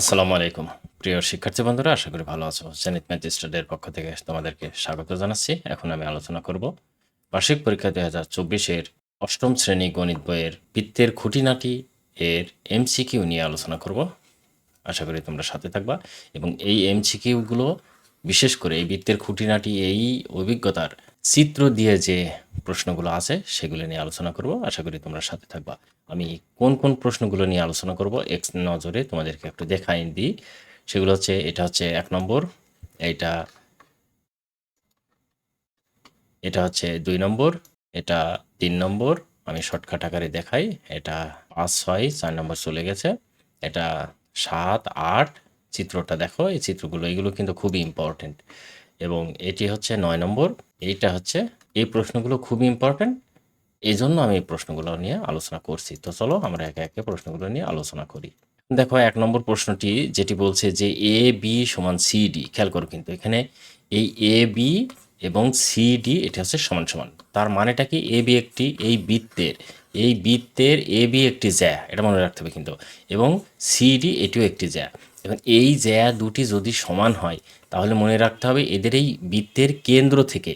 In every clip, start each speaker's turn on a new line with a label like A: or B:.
A: আসসালামু আলাইকুম। প্রিয় শিক্ষার্থী বন্ধুরা, আশা করি ভালো আছো। জেনিত ম্যাথ স্টাডির পক্ষ থেকে তোমাদেরকে স্বাগত জানাচ্ছি। এখন আমি আলোচনা করব বার্ষিক পরীক্ষা দুই হাজার চব্বিশের অষ্টম শ্রেণি গণিত বইয়ের বৃত্তের খুঁটিনাটি এর এমসিকিউ নিয়ে আলোচনা করব। আশা করি তোমরা সাথে থাকবা এবং এই এমসিকিউগুলো, বিশেষ করে এই বৃত্তের খুঁটিনাটি, এই অভিজ্ঞতার চিত্র দিয়ে যে প্রশ্নগুলো আছে, সেগুলো নিয়ে আলোচনা করব। আশা করি তোমরা সাথে থাকবা। আমি কোন কোন প্রশ্নগুলো নিয়ে আলোচনা করব এক নজরে তোমাদেরকে একটু দেখাই দিই। সেগুলো হচ্ছে, এটা হচ্ছে এক নম্বর এটা এটা হচ্ছে দুই নম্বর, এটা তিন নম্বর, আমি শর্টকাট আকারে দেখাই। এটা পাঁচ ছয়, চার নম্বর চলে গেছে। এটা সাত, আট, চিত্রটা দেখো, এই চিত্রগুলো, এগুলো কিন্তু খুবই ইম্পর্টেন্ট এবং এটি হচ্ছে নয় নম্বর, এইটা হচ্ছে, এই প্রশ্নগুলো খুবই ইম্পর্টেন্ট এই জন্য আমি এই প্রশ্নগুলো নিয়ে আলোচনা করছি। তো চলো আমরা একে একে প্রশ্নগুলো নিয়ে আলোচনা করি। দেখো, এক নম্বর প্রশ্নটি যেটি বলছে যে এ বি সমান সি ডি খেয়াল করো কিন্তু এখানে এই এ বি এবং সি ডি এটা হচ্ছে সমান সমান। তার মানেটা কি? এ বি একটি, এই বৃত্তের এই বৃত্তের এ বি একটি জ্যা, এটা মনে রাখতে হবে কিন্তু। এবং সি ডি এটিও একটি জ্যা। এবং এই জ্যা দুটি যদি সমান হয়, তাহলে মনে রাখতে হবে এদের এই বৃত্তের কেন্দ্র থেকে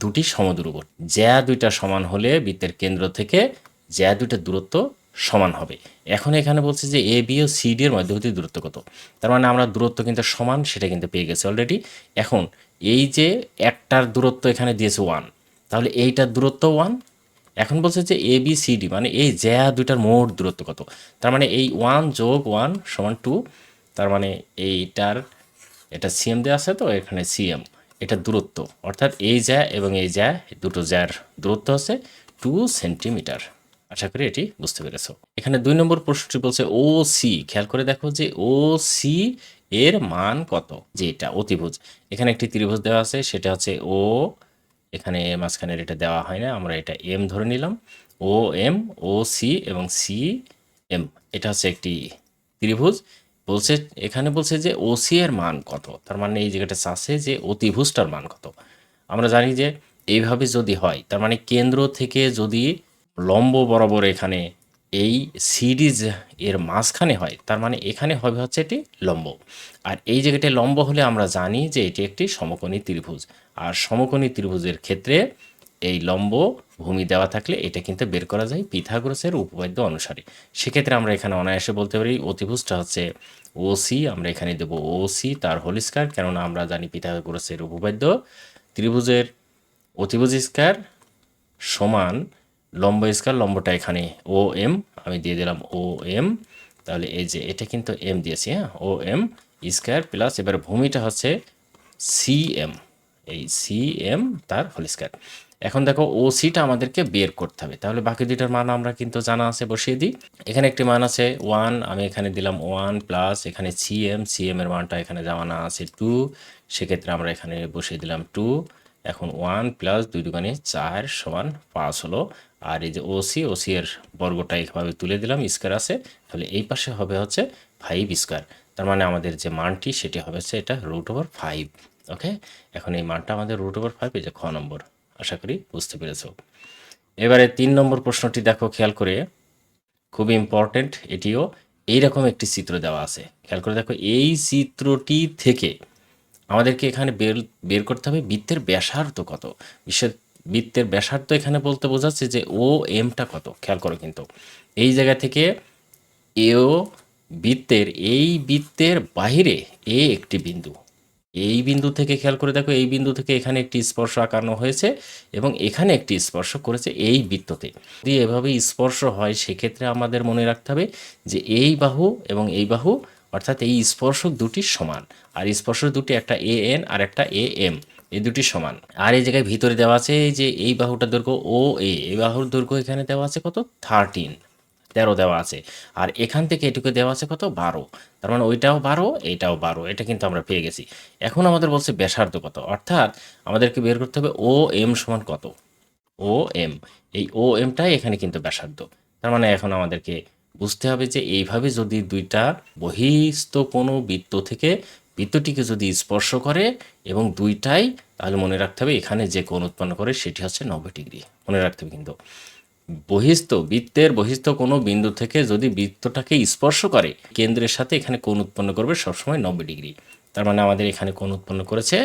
A: দুটি সমদূরবর্তী জ্যা দুইটা সমান হলে বৃত্তের কেন্দ্র থেকে জ্যা দুইটার দূরত্ব সমান হবে। এখন এখানে বলছে যে এ বি ও সি ডি এর মধ্যবর্তী দূরত্ব কত? তার মানে আমরা দূরত্ব কিন্তু সমান, সেটা কিন্তু পেয়ে গেছি অলরেডি এখন এই যে একটার দূরত্ব এখানে দিয়েছে ওয়ান তাহলে এইটার দূরত্ব ওয়ান এখন বলছে যে এ বি সি ডি মানে এই জ্যা দুইটার মোট দূরত্ব কত? তার মানে এই ওয়ান যোগ ওয়ান সমান টু তার মানে এইটার, এটা সিএম দেওয়া আছে তো, এখানে সিএম এটা দূরত্ব। অর্থাৎ এই জ্যা এবং এই জ্যা, দুটো জ্যার দূরত্ব আছে টু সেন্টিমিটার আশা করি এটি বুঝতে পেরেছ। এখানে দুই নম্বর প্রশ্নটি বলছে ও সি খেয়াল করে দেখো যে ও সি এর মান কত? যে এটা অতিভুজ। এখানে একটি ত্রিভুজ দেওয়া আছে, সেটা হচ্ছে ও এখানে মাঝখানের এটা দেওয়া হয় না, আমরা এটা এম ধরে নিলাম। ও এম ও সি এবং সি এম এটা হচ্ছে একটি ত্রিভুজ। বলছে, এখানে বলছে যে ওসি এর মান কত? তার মানে এই জায়গাটা চাচ্ছে যে অতিভুজটার মান কত? আমরা জানি যে এইভাবে যদি হয়, তার মানে কেন্দ্র থেকে যদি লম্ব বরাবর এখানে এই সিরিজ এর মাঝখানে হয়, তার মানে এখানে হবে হচ্ছে এটি লম্ব। আর এই জায়গাটা লম্ব হলে আমরা জানি যে এটি একটি সমকোণী ত্রিভুজ। আর সমকোণী ত্রিভুজের ক্ষেত্রে এই লম্ব ভূমি দেওয়া থাকলে এটা কিন্তু বের করা যায় পিথাগোরাসের উপপাদ্য অনুসারে। সেক্ষেত্রে আমরা এখানে অনায়াসে বলতে পারি অতিভুজটা হচ্ছে ও সি আমরা এখানে দেবো ও সি তার হোল কেননা আমরা জানি পিথাগোরাসের উপপাদ্য ত্রিভুজের অতিভুজ স্কয়ার সমান লম্ব স্কয়ার, লম্বটা এখানে ও এম আমি দিয়ে দিলাম ও এম তাহলে এই যে এটা কিন্তু এম দিয়েছি হ্যাঁ? ও এম স্কয়ার প্লাস এবার ভূমিটা হচ্ছে সি এম এই সি এম তার হোল স্কয়ার। এখন দেখো ও সিটা আমাদেরকে বের করতে হবে। তাহলে বাকি দুইটার মান আমরা কিন্তু জানা আছে বসিয়ে দিই। এখানে একটি মান আছে ওয়ান আমি এখানে দিলাম ওয়ান প্লাস এখানে সি এম সি এম এর মানটা এখানে জানা আছে টু সেক্ষেত্রে আমরা এখানে বসিয়ে দিলাম টু এখন ওয়ান প্লাস দুই দোকানে চার সমান পাঁচ হলো। আর এই যে ওসি ওসি এর বর্গটা এইভাবে তুলে দিলাম স্কোয়ার আছে। তাহলে এই পাশে হবে হচ্ছে ফাইভ স্কোয়ার তার মানে আমাদের যে মানটি, সেটি হবে হচ্ছে এটা রুট ওভার ফাইভ ওকে এখন এই মানটা আমাদের রুট ওভার ফাইভ এই যে খ নম্বর। আশা করি বুঝতে পেরেছ। এবারে তিন নম্বর প্রশ্নটি দেখো, খেয়াল করে। খুবই ইম্পর্টেন্ট এটিও এইরকম একটি চিত্র দেওয়া আছে। খেয়াল করে দেখো, এই চিত্রটি থেকে আমাদেরকে এখানে বের বের করতে হবে বৃত্তের ব্যাসার্ধ কত। বিশ্বের বৃত্তের ব্যাসার্ধ এখানে বলতে বোঝাচ্ছে যে ও এমটা কত। খেয়াল করো কিন্তু, এই জায়গা থেকে এও বৃত্তের, এই বৃত্তের বাহিরে এ একটি বিন্দু। এই বিন্দু থেকে খেয়াল করে দেখো, এই বিন্দু থেকে এখানে একটি স্পর্শ আঁকানো হয়েছে এবং এখানে একটি স্পর্শ করেছে এই বৃত্ততে। যদি এভাবে স্পর্শ হয়, সেক্ষেত্রে আমাদের মনে রাখতে হবে যে এই বাহু এবং এই বাহু, অর্থাৎ এই স্পর্শক দুটি সমান। আর স্পর্শক দুটি একটা এ এন আর একটা এ এম এই দুটি সমান। আর এই জায়গায় ভিতরে দেওয়া আছে যে এই বাহুটার দৈর্ঘ্য ও এ এই বাহুর দৈর্ঘ্য এখানে দেওয়া আছে কত? থার্টিন তেরো দেওয়া আছে। আর এখান থেকে এটুকু দেওয়া আছে কত? বারো। তার মানে ওইটাও বারো, এইটাও বারো। এটা কিন্তু আমরা পেয়ে গেছি। এখন আমাদের বলছে ব্যাসার্ধ কত? অর্থাৎ আমাদেরকে বের করতে হবে ও এম সমান কত? ও এম এই ও এমটাই এখানে কিন্তু ব্যাসার্ধ। তার মানে এখন আমাদেরকে বুঝতে হবে যে এইভাবে যদি দুইটা বহিস্থ কোনো বৃত্ত থেকে বৃত্তটিকে যদি স্পর্শ করে এবং দুইটাই, তাহলে মনে রাখতে হবে এখানে যে কোণ উৎপন্ন করে সেটি হচ্ছে নব্বই ডিগ্রি। মনে রাখতে হবে কিন্তু। বহিস্থ, বৃত্তের বহিস্থ কোনো বিন্দু থেকে যদি বৃত্তটাকে স্পর্শ করে, কেন্দ্রের সাথে এখানে কোণ উৎপন্ন করবে সবসময় নব্বই ডিগ্রি। তার মানে আমাদের এখানে কোণ উৎপন্ন করেছে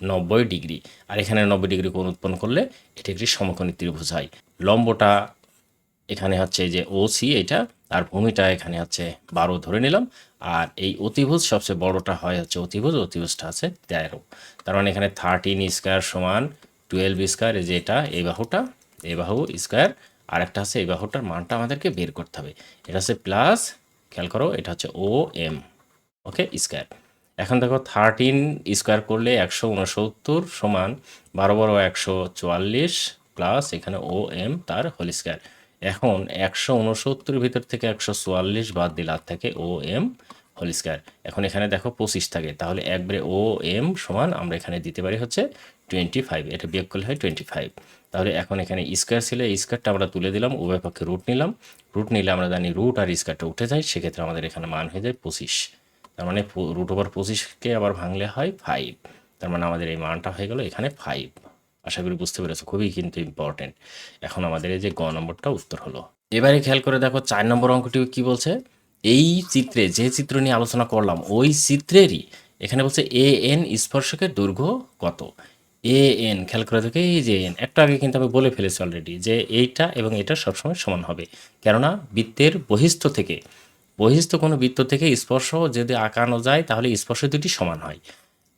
A: নব্বই ডিগ্রি। আর এখানে নব্বই ডিগ্রি কোণ উৎপন্ন করলে এটি একটি সমকোণী ত্রিভুজ হয়। লম্বটা এখানে হচ্ছে যে ও সি এটা আর ভূমিটা এখানে হচ্ছে বারো ধরে নিলাম। আর এই অতিভুজ সবচেয়ে বড়টা হয় হচ্ছে অতিভুজ, অতিভুজটা আছে তেরো। তার মানে এখানে থার্টিন স্কোয়ার সমান টুয়েলভ স্কোয়ার এই যে এটা, এই বাহুটা, এই বাহু স্কোয়ার আর একটা আছে, এই বাহুটার মানটা আমাদেরকে বের করতে হবে। এটা হচ্ছে প্লাস খেয়াল করো, এটা হচ্ছে ও এম ওকে স্কোয়ার এখন দেখো থার্টিন স্কোয়ার করলে একশো উনসত্তর সমান বারো বারো একশো চুয়াল্লিশ প্লাস এখানে ও এম তার হোল স্কোয়ার এখন একশো উনসত্তরের ভিতর থেকে একশো চুয়াল্লিশ বাদ দিলে আর থাকে ও এম হোল স্কোয়ার এখন এখানে দেখো পঁচিশ থাকে, তাহলে একবারে ও এম সমান আমরা এখানে দিতে পারি হচ্ছে টোয়েন্টি ফাইভ এটা বিয়োগ করলে হয় টোয়েন্টি ফাইভ তাহলে এখন এখানে স্কোয়ার ছিল, এই স্কোয়ারটা আমরা তুলে দিলাম, উভয় পক্ষে রুট নিলাম। রুট নিলে আমরা জানি রুট আর স্কোয়ারটা উঠে যায়, সেক্ষেত্রে আমাদের এখানে মান হয়ে যায় পঁচিশ। তার মানে রুট ওভার পঁচিশকে আবার ভাঙলে হয় ফাইভ তার মানে আমাদের এই মানটা হয়ে গেল এখানে ফাইভ আশা করি বুঝতে পেরেছ, খুবই কিন্তু ইম্পর্টেন্ট এখন আমাদের এই যে গ নম্বরটা উত্তর হলো। এবারে খেয়াল করে দেখো, চার নম্বর অঙ্কটি কি বলছে? এই চিত্রে, যে চিত্র নিয়ে আলোচনা করলাম, ওই চিত্রেরই এখানে বলছে এ এন স্পর্শকের দৈর্ঘ্য কত? এ এন খেয়াল করে দেখো, এই যে এন একটু আগে কিন্তু আমি বলে ফেলেছি অলরেডি যে এইটা এবং এটা সবসময় সমান হবে। কেননা বৃত্তের বহিস্থ থেকে, বহিস্থ কোনো বৃত্ত থেকে স্পর্শ যদি আঁকানো যায়, তাহলে স্পর্শ দুটি সমান হয়।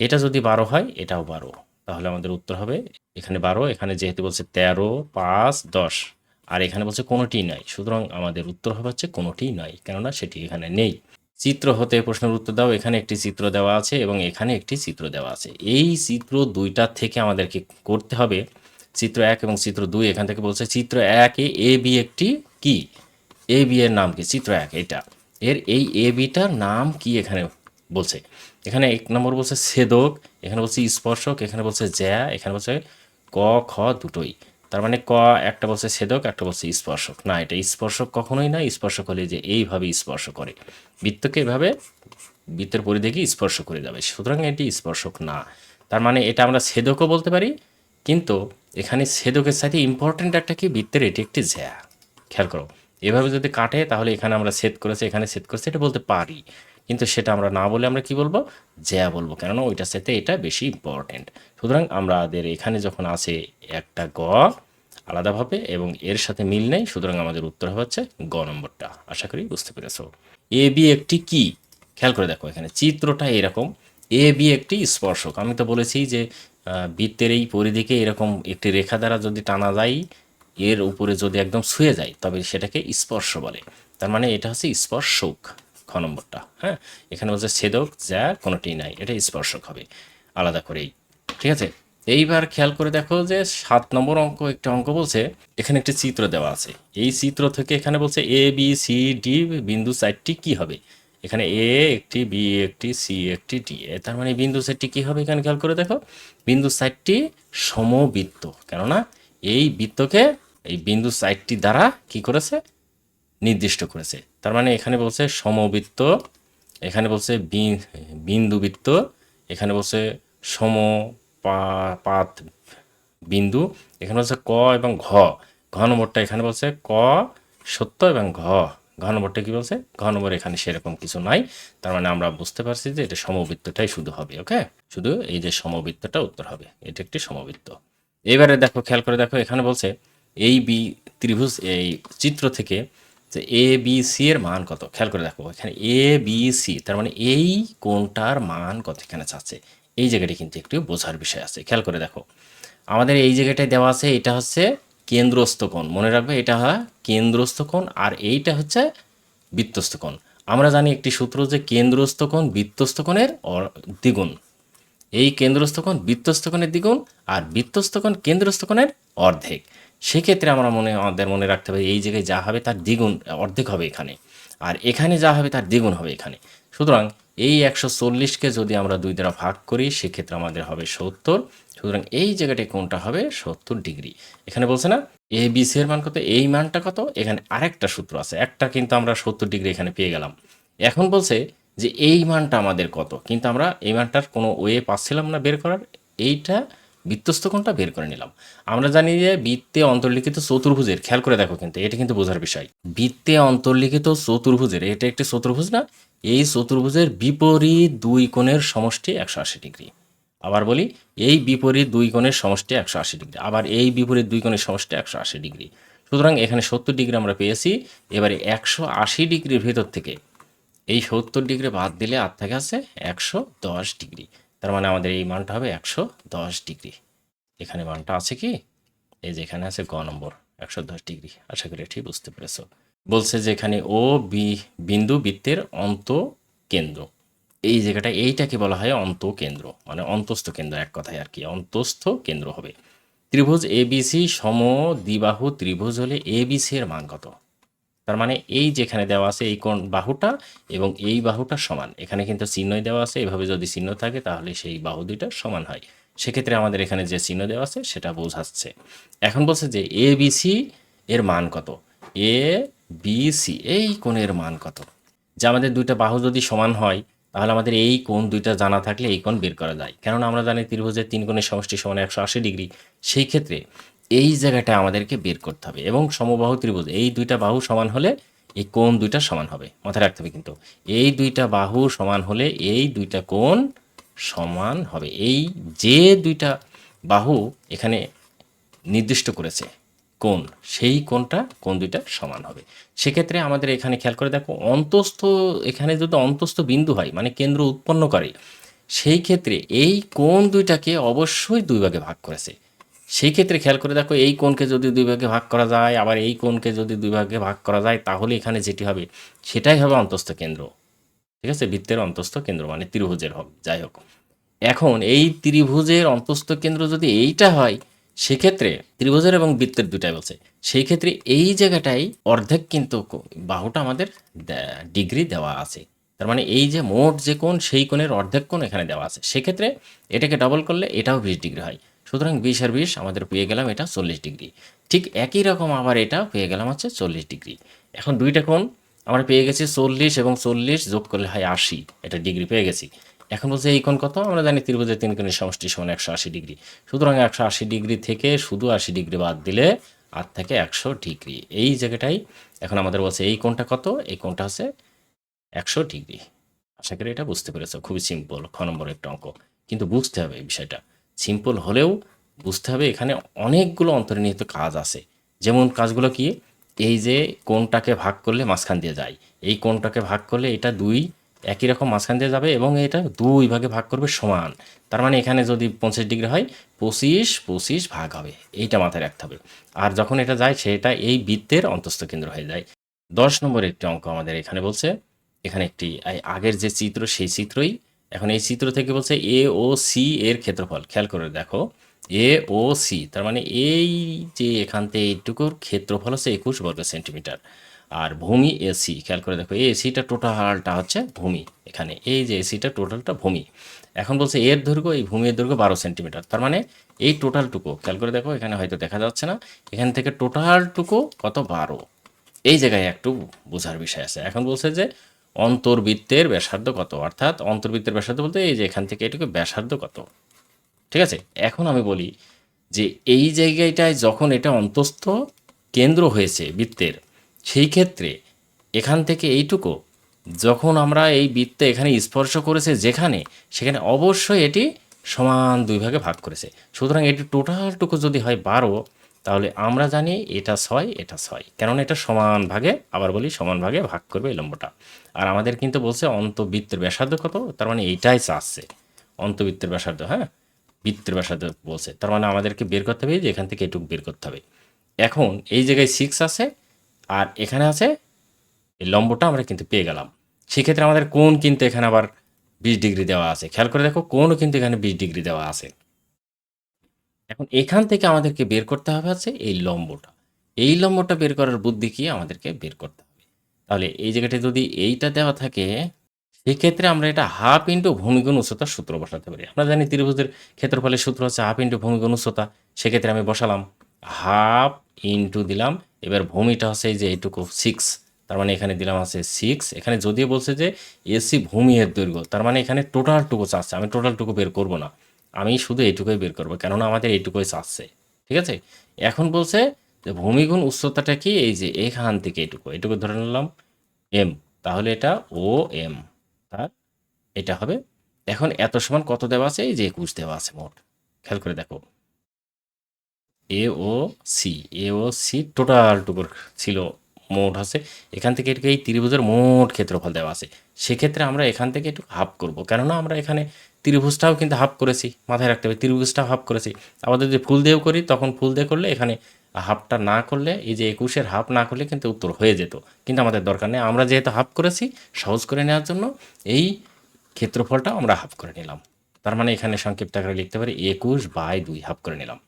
A: এটা যদি বারো হয়, এটাও বারো। তাহলে আমাদের উত্তর হবে, এখানে বারো, এখানে যেহেতু বলছে তেরো, পাঁচ, দশ। আর এখানে বলছে কোনোটি নাই। সুতরাং আমাদের উত্তর হবে হচ্ছে কোনোটিই নয় কেননা সেটি এখানে নেই। চিত্র হতে প্রশ্নের উত্তর দাও। এখানে একটি চিত্র দেওয়া আছে এবং এখানে একটি চিত্র দেওয়া আছে। এই চিত্র দুইটা থেকে আমাদেরকে করতে হবে। চিত্র এক এবং চিত্র দুই এখান থেকে বলছে, চিত্র একে এ বি একটি কি? এ বি এর নাম কি? চিত্র এক, এটা। এর এই এ বিটার নাম কি এখানে বলছে? এখানে এক নম্বর বলছে ছেদক, এখানে বলছে স্পর্শক, এখানে বলছে জ্যা, এখানে বলছে ক, খ দুটোই। তার মানে ক, একটা বলছে ছেদক, একটা বলছে স্পর্শক। না, এটা স্পর্শক কখনোই না, স্পর্শক হলে যে এইভাবে স্পর্শ করে। বৃত্তকে এভাবে বৃত্তের পরিধেকে স্পর্শ করে যাবে। সুতরাং এটি স্পর্শক না। তার মানে এটা আমরা ছেদকও বলতে পারি, কিন্তু এখানে ছেদকের সাথে ইম্পর্ট্যান্ট একটা কি? বৃত্তের এটি একটি জ্যা। খেয়াল করো। এভাবে যদি কাটে, তাহলে এখানে আমরা সেট করেছি, এখানে সেট করেছি, এটা বলতে পারি। কিন্তু সেটা আমরা না বলে আমরা কি বলব? জ্যা বলব। কেননা ওইটার সাথে এটা বেশি ইম্পর্টেন্ট সুতরাং আমাদের এখানে যখন আছে একটা গ আলাদাভাবে এবং এর সাথে মিল নেই, সুতরাং আমাদের উত্তর হচ্ছে গ নম্বরটা। আশা করি বুঝতে পেরেছ। এ বি একটি কি? খেয়াল করে দেখো এখানে, চিত্রটা এরকম। এ বি একটি স্পর্শক। আমি তো বলেছি যে বৃত্তের এই পরিধিকে এরকম একটি রেখা দ্বারা যদি টানা যায়, এর উপরে যদি একদম শুয়ে যায়, তবে সেটাকে স্পর্শ বলে। তার মানে এটা হচ্ছে স্পর্শক। খ নম্বরটা। হ্যাঁ? এখানে বলছে ছেদক যা কোনোটি নাই। এটা স্পর্শক হবে। আলাদা করেই। ঠিক আছে? এইবার খেয়াল করে দেখো যে সাত নম্বর অঙ্ক, একটা অঙ্ক বলছে, এখানে একটি চিত্র দেওয়া আছে। এই চিত্র থেকে এখানে বলছে এ বি সি ডি বিন্দু চারটি কি হবে? এখানে এ একটি বি একটি সি একটি ডি এ। তার মানে বিন্দু সেটটি কি হবে এখানে খেয়াল করে দেখো? বিন্দু সাইডটি সমবৃত্ত। কেননা এই বৃত্তকে, এই বিন্দু সাইডটি দ্বারা কি করেছে? নির্দিষ্ট করেছে। তার মানে এখানে বলছে সমবৃত্ত, এখানে বলছে বিন্দুবৃত্ত, এখানে বলছে সম পাত বিন্দু, এখানে বলছে ক এবং ঘ। ঘ নম্বরটা এখানে বলছে ক সত্য এবং ঘ। ঘ নম্বরটা কি বলছে? ঘ নম্বর এখানে সেরকম কিছু নাই। তার মানে আমরা বুঝতে পারছি যে এটা সমবৃত্তটাই শুধু হবে, ওকে? শুধু এই যে সমবৃত্তটা উত্তর হবে, এটা একটি সমবৃত্ত। এবারে দেখো, খেয়াল করে দেখো, এখানে বলছে এই বি ত্রিভুজ, এই চিত্র থেকে যে এ বি সি এর মান কত? খেয়াল করে দেখো, এখানে এ বি সি তার মানে এই কোনটার মান কত এখানে চাচ্ছে? এই জায়গাটি কিন্তু একটু বোঝার বিষয় আছে, খেয়াল করে দেখো। আমাদের এই জায়গাটায় দেওয়া আছে, এটা হচ্ছে কেন্দ্রস্থ কোণ, মনে রাখবে এটা হয় কেন্দ্রস্থ কোণ আর এইটা হচ্ছে বৃত্তস্থ কোণ। আমরা জানি একটি সূত্র যে কেন্দ্রস্থ কোণ বৃত্তস্থ কোণের দ্বিগুণ। এই কেন্দ্রস্থ কোণ বৃত্তস্থ কোণের দ্বিগুণ আর বৃত্তস্থ কোণ কেন্দ্রস্থ কোণের অর্ধেক। সেক্ষেত্রে আমরা মনে, আমাদের মনে রাখতে হবে এই জায়গায় যা হবে তার দ্বিগুণ, অর্ধেক হবে এখানে। আর এখানে যা হবে তার দ্বিগুণ হবে এখানে। সুতরাং এই একশো চল্লিশকে যদি আমরা দুই দ্বারা ভাগ করি, সেক্ষেত্রে আমাদের হবে সত্তর। সুতরাং এই জায়গাটায় কোনটা হবে? সত্তর ডিগ্রি। এখানে বলছে না, এ, বি, সি এর মান কত? এই মানটা কত? এখানে আরেকটা সূত্র আছে। একটা কিন্তু আমরা সত্তর ডিগ্রি এখানে পেয়ে গেলাম। এখন বলছে যে এই মানটা আমাদের কত? কিন্তু আমরা এই মানটার কোনো ওয়ে পাচ্ছিলাম না বের করার। এইটা বৃত্তস্থ কোণটা বের করে নিলাম। আমরা জানি যে বৃত্তে অন্তর্লিখিত চতুর্ভুজের, খেয়াল করে দেখো কিন্তু, এটা কিন্তু বোঝার বিষয়। বৃত্তে অন্তর্লিখিত চতুর্ভুজের, এটা একটি চতুর্ভুজ না? এই চতুর্ভুজের বিপরীত দুই কোণের সমষ্টি একশো আশি ডিগ্রি। আবার বলি, এই বিপরীত দুই কোণের সমষ্টি একশো আশি ডিগ্রি, আবার এই বিপরীত দুই কোণের সমষ্টি একশো আশি ডিগ্রি। সুতরাং এখানে সত্তর ডিগ্রি আমরা পেয়েছি, এবারে একশো আশি ডিগ্রির ভেতর থেকে এই সত্তর ডিগ্রি বাদ দিলে আর থাকে আছে একশো দশ ডিগ্রি। তার মানে আমাদের এই মানটা হবে একশো দশ ডিগ্রি। এখানে মানটা আছে কি? এই যে এখানে আছে গ নম্বর, একশো দশ ডিগ্রি। আশা করি ঠিক বুঝতে পেরেছ। বলছে যে এখানে ও, বি, বিন্দু বৃত্তের অন্ত কেন্দ্র এই জায়গাটা এইটাকে বলা হয় অন্ত কেন্দ্র মানে অন্তস্থ কেন্দ্র এক কথায় আর কি, অন্তস্থ কেন্দ্র হবে। ত্রিভুজ এবিসি সম দ্বিবাহু ত্রিভুজ হলে এবিসি এর মান কত? তার মানে এই যেখানে দেওয়া আছে এই কোন বাহুটা এবং এই বাহুটা সমান। এখানে কিন্তু চিহ্নই দেওয়া আছে, এভাবে যদি চিহ্ন থাকে তাহলে সেই বাহু দুইটা সমান হয়। সেক্ষেত্রে আমাদের এখানে যে চিহ্ন দেওয়া আছে সেটা বোঝাচ্ছে। এখন বলছে যে এ বিসি এর মান কত? এ বি সি এই কোণের মান কত? যে আমাদের দুইটা বাহু যদি সমান হয়, তাহলে আমাদের এই কোণ দুইটা জানা থাকলে এই কোণ বের করা যায়। কেননা আমরা জানি ত্রিভুজের তিন কোণের সমষ্টি সমান একশো আশি ডিগ্রি। সেই ক্ষেত্রে এই জায়গাটা আমাদেরকে বের করতে হবে এবং সমবাহু ত্রিভুজ, এই দুইটা বাহু সমান হলে এই কোণ দুইটা সমান হবে। মাথায় রাখতে হবে কিন্তু, এই দুইটা বাহু সমান হলে এই দুইটা কোণ সমান হবে। এই যে দুইটা বাহু এখানে নির্দিষ্ট করেছে কোণ, সেই কোণটা কোণ দুইটা সমান হবে। সেক্ষেত্রে আমাদের এখানে খেয়াল করে দেখো, অন্তস্থ, এখানে যদি অন্তস্থ বিন্দু হয় মানে কেন্দ্র উৎপন্ন করে সেই ক্ষেত্রে এই কোণ দুইটাকে অবশ্যই দুই ভাগে ভাগ করেছে। সেই ক্ষেত্রে খেয়াল করে দেখো, এই কোণকে যদি দুই ভাগে ভাগ করা যায়, আবার এই কোণকে যদি দুই ভাগে ভাগ করা যায়, তাহলে এখানে যেটি হবে, সেটাই হবে অন্তস্থ কেন্দ্র। ঠিক আছে? বৃত্তের অন্তস্থ কেন্দ্র মানে ত্রিভুজের হবে, যাই হোক। এখন এই ত্রিভুজের অন্তস্থ কেন্দ্র যদি এইটা হয়, সেক্ষেত্রে ত্রিভুজের এবং বৃত্তের দুটাই বলছে। সেই ক্ষেত্রে এই জায়গাটাই অর্ধেক কিন্তু বাহুটা আমাদের ডিগ্রি দেওয়া আছে। তার মানে এই যে মোট যে কোণ, সেই কোণের অর্ধেক কোণ এখানে দেওয়া আছে। সেক্ষেত্রে এটাকে ডবল করলে এটাও বিশ ডিগ্রি হয়। সুতরাং বিশ আর বিশ আমাদের পেয়ে গেলাম এটা চল্লিশ ডিগ্রি। ঠিক একই রকম আবার এটা পেয়ে গেলাম হচ্ছে চল্লিশ ডিগ্রি। এখন দুইটা কোণ আমরা পেয়ে গেছি চল্লিশ এবং চল্লিশ যোগ করলে হয় আশি, এটা ডিগ্রি পেয়ে গেছি। এখন বলছে এই কোণ কত? আমরা জানি ত্রিভুজের তিন কোণের সমষ্টি সমান একশো আশি ডিগ্রি। সুতরাং একশো আশি ডিগ্রি থেকে শুধু আশি ডিগ্রি বাদ দিলে আর থাকে একশো ডিগ্রি। এই জায়গাটাই এখন আমাদের বলছে এই কোণটা কত? এই কোণটা হচ্ছে একশো ডিগ্রি। আশা করি এটা বুঝতে পেরেছ। খুবই সিম্পল, খ নম্বর একটা অঙ্ক। কিন্তু বুঝতে হবে এই বিষয়টা। সিম্পল হলেও বুঝতে হবে এখানে অনেকগুলো অন্তর্নিহিত কাজ আছে। যেমন কাজগুলো কি? এই যে কোনটাকে ভাগ করলে মাঝখান দিয়ে যায়। এই কোনটাকে ভাগ করলে এটা দুই একই রকম মাঝখান দিয়ে যাবে এবং এটা দুই ভাগে ভাগ করবে সমান। তার মানে এখানে যদি পঞ্চাশ ডিগ্রি হয়, পঁচিশ পঁচিশ ভাগ হবে। এইটা মাথায় রাখতে হবে। আর যখন এটা যায়, সেটা এই বৃত্তের অন্তস্থ কেন্দ্র হয়ে যায়। দশ নম্বর একটি অঙ্ক আমাদের এখানে বলছে। এখানে একটি আগের যে চিত্র, সেই চিত্রই এখন এই চিত্র থেকে বলছে এ ও সি এর ক্ষেত্রফল। খেয়াল করে দেখো। এ ও সি তার মানে এই যে এখান থেকে এইটুকুর ক্ষেত্রফল হচ্ছে একুশ বর্গ সেন্টিমিটার। আর ভূমি এসি খেয়াল করে দেখো এই এসিটা টোটালটা হচ্ছে ভূমি এখানে। এই যে এসিটা টোটালটা ভূমি। এখন বলছে এর দৈর্ঘ্য, এই ভূমির দৈর্ঘ্য বারো সেন্টিমিটার। তার মানে এই টোটালটুকু খেয়াল করে দেখো, এখানে হয়তো দেখা যাচ্ছে না। এখান থেকে টোটালটুকু কত? বারো। এই জায়গায় একটু বোঝার বিষয় আছে। এখন বলছে যে অন্তর্বৃত্তের ব্যাসার্ধ কত? অর্থাৎ অন্তর্বৃত্তের ব্যাসার্ধ বলতে এই যে এখান থেকে এটুকু ব্যাসার্ধ কত? ঠিক আছে? এখন আমি বলি যে এই জায়গাটায় যখন এটা অন্তস্থ কেন্দ্র হয়েছে বৃত্তের, সেই ক্ষেত্রে এখান থেকে এইটুকু যখন আমরা এই বৃত্তে এখানে স্পর্শ করেছে যেখানে, সেখানে অবশ্যই এটি সমান দুই ভাগে ভাগ করেছে। সুতরাং এটি টোটালটুকু যদি হয় বারো তাহলে আমরা জানি এটা ছয় এটা ছয়। কেননা এটা সমান ভাগে, আবার বলি সমান ভাগে ভাগ করবে এই লম্বটা। আর আমাদের কিন্তু বলছে অন্তবৃত্তের ব্যাসার্ধ কত? তার মানে এইটাই চাচ্ছে। অন্তবৃত্তের ব্যাসার্ধ হ্যাঁ? বৃত্তের ব্যাসার্ধ বলছে। তার মানে আমাদেরকে বের করতে হবে যে এখান থেকে এটুকু বের করতে হবে। এখন এই জায়গায় সিক্স আছে, আর এখানে আছে, এই লম্বটা আমরা কিন্তু পেয়ে গেলাম। সেক্ষেত্রে আমাদের কোন কিন্তু এখানে আবার বিশ ডিগ্রি দেওয়া আছে। খেয়াল করে দেখো, কোণও কিন্তু এখানে বিশ ডিগ্রি দেওয়া আছে। এখন এখান থেকে আমাদেরকে বের করতে হবে হচ্ছে এই লম্বটা। এই লম্বটা বের করার বুদ্ধি কি আমাদেরকে বের করতে হবে। তাহলে এই জায়গাটা যদি এইটা দেওয়া থাকে, সেক্ষেত্রে আমরা এটা হাফ ইন্টু ভূমিগুণ উচ্চতার সূত্র বসাতে পারি। আমরা জানি ত্রিভুজের ক্ষেত্রফলের সূত্র হচ্ছে হাফ ইন্টু ভূমিগুণ উচ্চতা। সেক্ষেত্রে আমি বসালাম হাফ ইন্টু দিলাম। এবার ভূমিটা হচ্ছে এই যে এইটুকু সিক্স তার মানে এখানে দিলাম আছে সিক্স এখানে যদিও বলছে যে এসি ভূমি এর দৈর্ঘ্য, তার মানে এখানে টোটালটুকু চাচ্ছে। আমি টোটালটুকু বের করব না। আমি শুধু এইটুকুই বের করব, কেননা আমাদের এইটুকুই চাচ্ছে। ঠিক আছে? এখন বলছে যে ভূমিগুণ উচ্চতাটা কি? এই যে এখান থেকে এটুকু এটুকু ধরে নিলাম, এম। তাহলে এটা ও এম। তার এটা হবে, এখন এত সমান কত দেওয়া আছে? এই যে একুশ দেওয়া আছে মোট। খেয়াল করে দেখো। A O C, A O C total টুকুর ছিল মোট আছে। এখান থেকে এই ত্রিভুজের মোট ক্ষেত্রফল দেওয়া আছে। সেক্ষেত্রে আমরা এখান থেকে একটু হাফ করব। কেননা আমরা এখানে ত্রিভুজটাও কিন্তু হাফ করেছি। মাথায় রাখতে হবে, ত্রিভুজটাও হাফ করেছি। আবার যদি ফুল দিয়েও করি, তখন ফুল দিয়ে করলে এখানে হাফটা না করলে, এই যে একুশের হাফ না করলে কিন্তু উত্তর হয়ে যেত। কিন্তু আমাদের দরকার নেই। আমরা যেহেতু হাফ করেছি, সহজ করে নেওয়ার জন্য এই ক্ষেত্রফলটা আমরা হাফ করে নিলাম। তার মানে এখানে সংক্ষিপ্ত আকারে লিখতে পারি, একুশ বাই দুই হাফ করে নিলাম।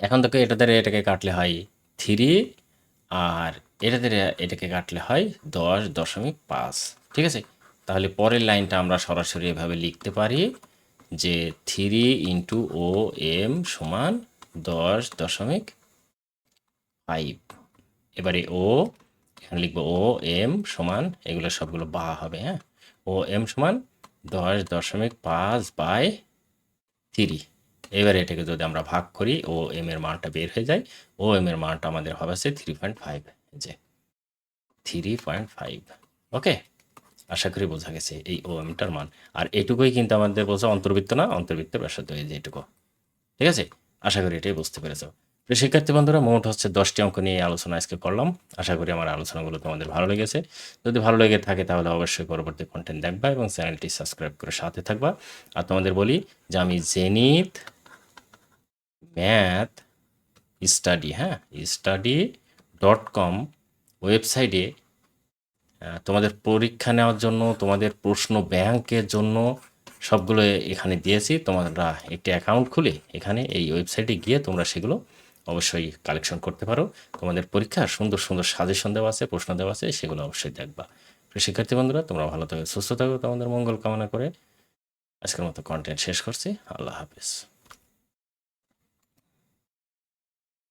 A: এখন তোকে এটা দ্বারা এটাকে কাটলে হয় থ্রি আর এটা দ্বারা এটাকে কাটলে হয় দশ দশমিক পাঁচ। ঠিক আছে? তাহলে পরের লাইনটা আমরা সরাসরি এভাবে লিখতে পারি যে থ্রি ইন্টু ও এম সমান দশ দশমিক ফাইভ। এবারে ও, এখানে লিখব ও এম সমান, এগুলো সবগুলো বা হবে হ্যাঁ? ও এম সমান দশ দশমিক পাঁচ বাই থ্রি। এবারে এটাকে যদি আমরা ভাগ করি, ও এম এর মানটা বের হয়ে যায়, ও এম এর মানটা আমাদের হবে হচ্ছে থ্রি পয়েন্ট ফাইভ যে থ্রি পয়েন্ট ফাইভ ওকে আশা করি বোঝা গেছে এই ও এমটার মান। আর এটুকুই কিন্তু আমাদের বলছে অন্তর্বৃত্ত না, অন্তর্বৃত্তের ব্যাসার্ধ এই যে এটুকু। ঠিক আছে? আশা করি এটাই বুঝতে পেরেছ। প্রিয় শিক্ষার্থী বন্ধুরা, মোট হচ্ছে দশটি অঙ্ক নিয়ে আলোচনা আজকে করলাম। আশা করি আমার আলোচনাগুলো তোমাদের ভালো লেগেছে। যদি ভালো লেগে থাকে তাহলে অবশ্যই পরবর্তী কন্টেন্ট দেখবা এবং চ্যানেলটি সাবস্ক্রাইব করে সাথে থাকবা। আর তোমাদের বলি যে আমি জেনিথ ম্যাথ স্টাডি হ্যাঁ? স্টাডি ডট কম ওয়েবসাইটে তোমাদের পরীক্ষা নেওয়ার জন্য, তোমাদের প্রশ্ন ব্যাংকের জন্য সবগুলো এখানে দিয়েছি। তোমরা একটি অ্যাকাউন্ট খুলে এখানে এই ওয়েবসাইটে গিয়ে তোমরা সেগুলো অবশ্যই কালেকশন করতে পারো। তোমাদের পরীক্ষার সুন্দর সুন্দর সাজেশন দেওয়া আছে, প্রশ্ন দেওয়া আছে, সেগুলো অবশ্যই দেখবা। শিক্ষার্থী বন্ধুরা, তোমরা ভালো থাকো, সুস্থ থাকো, তোমাদের মঙ্গল কামনা করে আজকের মতো কন্টেন্ট শেষ করছি। আল্লাহ হাফিজ।